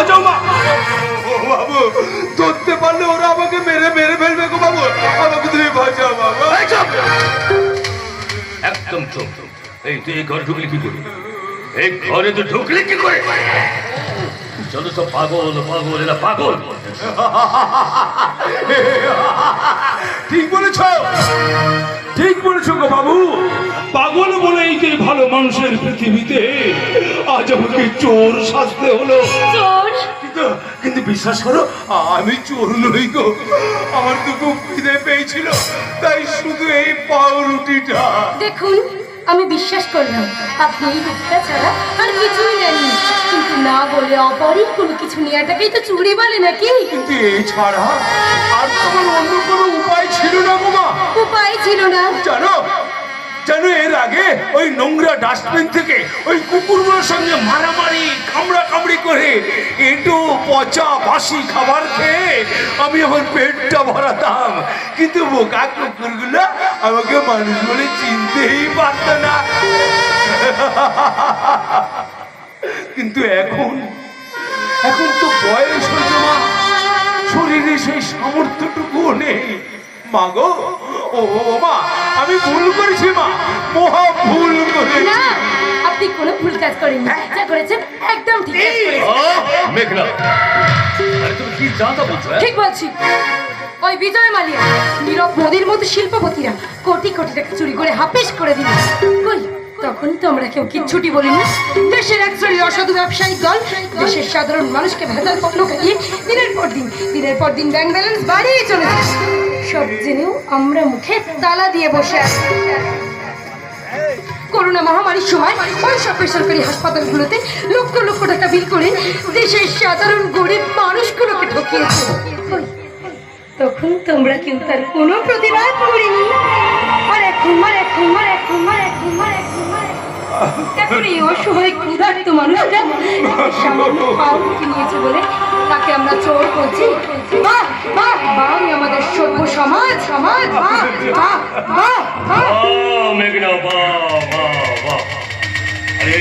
বাঁচাও মা। বাবু ধরতে পারলে ওরা আমাকে মেরে মেরে ফেলবে গো বাবু। আমাকে তুমি বাঁচাও বাবা! একদম চুপ। এই তুই এই ঘরে ঢুকলি কি করে? এই ঘরে তুই ঢুকলি কি করে? যত সব পাগল পাগল এরা পাগল। ঠিক বলেছ। ঠিক বলেছ গো বাবু। পাগল বলে এই যে ভালো মানুষের পৃথিবীতে আজ আমাকে চোর সাজতে হলো। চোর? কিন্তু কিন্তু বিশ্বাস করো আমি চোর নই গো। আমার তো খুব খিদে পেয়েছিল তাই শুধু এই পাউরুটিটা। দেখুন আমি বিশ্বাস করলাম আপনি এই রূপটা ছাড়া আর কিছুই নেননি কিন্তু না বলে অপরিক কোনো কিছু নেওয়াটাকেই তো চুরি বলে নাকি? কিন্তু এছাড়া আর তোমার অন্য কোনো উপায় ছিল না গো মা উপায় ছিল না জানো জানো এর আগে ওই নোংরা ডাস্টবিন থেকে ওই কুকুরগুলোর সঙ্গে মারামারি কামড়া কামড়ি করে এটো পচা বাসি খাবার খেয়ে আমি আমার পেটটা ভরাতাম। কিন্তু বোকা কুকুরগুলো আমাকে মানুষ বলে চিনতেই পারত না। কিন্তু এখন এখন তো বয়স হয়েছে মা। শরীরে সেই সামর্থ্যটুকুও নেই। মা গো ও ও, মা আমি ভুল করেছি মা। মহা ভুল করেছি। না আপনি কোনো ভুল কাজ করেননি। যা করেছেন একদম ঠিক কাজ করেছেন। মেঘনা আরে তুমি কি জানতা বলছো হ্যাঁ? ঠিক বলছি। ওই বিজয় মালিয়া নীরব নদীর মতো শিল্পপতিরা কোটি কোটি টাকা চুরি করে হাফেস করে দিল। কই তখন তো আমরা কেউ কিচ্ছুটি বলিনি। দেশের এক শ্রেণির অসাধু ব্যবসায়িক দল দেশের সাধারণ মানুষকে ভেজাল পণ্য খাইয়ে দিনের পর দিন দিনের পর দিন ব্যাংক ব্যালেন্স বাড়িয়ে চলে চলেছে সব জেনেও আমরা মুখে তালা দিয়ে বসে আছি। করোনা মহামারীর সময় ওই সব বেসরকারি হাসপাতালগুলোতে লক্ষ লক্ষ টাকা বিল করে দেশের সাধারণ গরিব মানুষগুলোকে ঠকিয়েছে। তখন তোমরা কিন্তু তার কোনো প্রতিবাদ করিনি। মানুষটা সামান্য নিয়েছে বলে তাকে আমরা চোর করছি বাহ বাহ আমাদের সভ্য সমাজ সমাজ বাহ বাহ বাহ বাহ মেঘনা বাহ বাহ বাহ। আরে